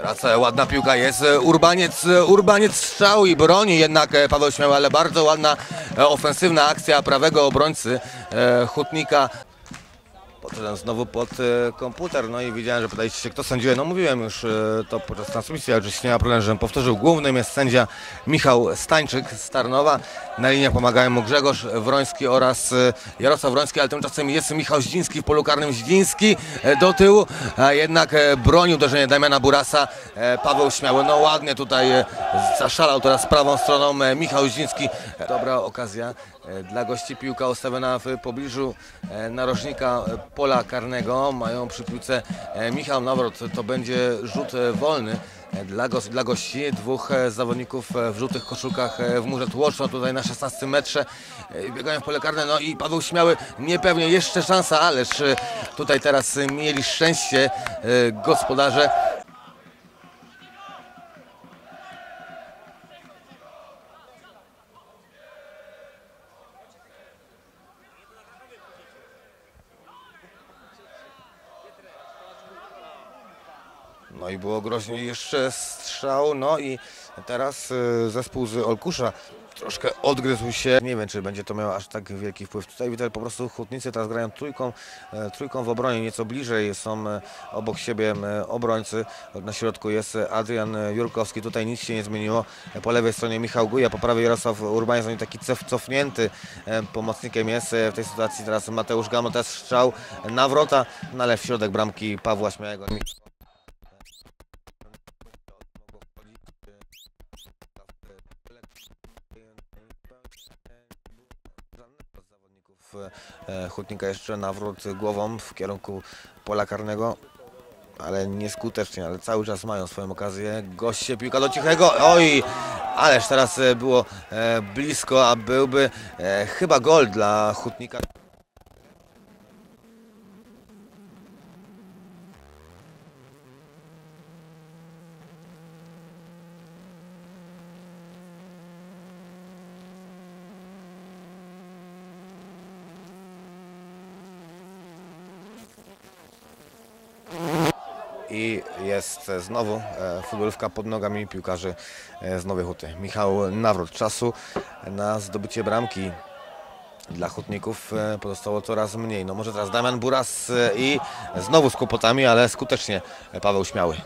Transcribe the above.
Teraz ładna piłka jest. e, Urbaniec, e, Urbaniec strzał i broni jednak e, Paweł Śmiały, ale bardzo ładna ofensywna akcja prawego obrońcy Hutnika. Podszedłem znowu pod e, komputer, no i widziałem, że pytaliście się, kto sędziuje. No mówiłem już e, to podczas transmisji, oczywiście nie ma problemu, żebym powtórzył. Głównym jest sędzia Michał Stańczyk z Tarnowa. Na liniach pomagają mu Grzegorz Wroński oraz e, Jarosław Wroński, ale tymczasem jest Michał Zdziński w polu karnym. Zdziński do tyłu, a jednak e, broni uderzenie Damiana Burasa. Paweł Śmiały, no ładnie tutaj zaszalał teraz prawą stroną Michał Zdziński. Dobra okazja dla gości piłka ustawiona w pobliżu narożnika e, pola karnego. Mają przy piłce e, Michał Nawrot. To będzie rzut e, wolny e, dla, gos- dla gości. Dwóch zawodników w żółtych koszulkach w murze tłoczno tutaj na 16 metrze. Biegają w pole karne. No i Paweł Śmiały niepewnie jeszcze szansa, ależ tutaj teraz mieli szczęście gospodarze. No i było groźnie jeszcze strzał, no i teraz y, zespół z Olkusza troszkę odgryzł się. Nie wiem, czy będzie to miało aż tak wielki wpływ. Tutaj widzę po prostu hutnicy teraz grają trójką, e, trójką w obronie, nieco bliżej są e, obok siebie e, obrońcy. Na środku jest Adrian Jurkowski, tutaj nic się nie zmieniło. Po lewej stronie Michał Guja, po prawej Jarosław Urbaniec, oni taki cof, cofnięty pomocnikiem jest w tej sytuacji teraz Mateusz Gamo, teraz strzał nawrota, no ale w środek bramki Pawła Śmiałego. Hutnika jeszcze nawrót głową w kierunku pola karnego, ale nieskutecznie, ale cały czas mają swoją okazję. Goście, piłka do Cichego, oj, ależ teraz e, było e, blisko, a byłby e, chyba gol dla Hutnika. I jest znowu e, futbolówka pod nogami piłkarzy e, z Nowej Huty. Michał Nawrot czasu na zdobycie bramki dla hutników e, pozostało coraz mniej. No może teraz Damian Buras i znowu z kłopotami, ale skutecznie Paweł Śmiały.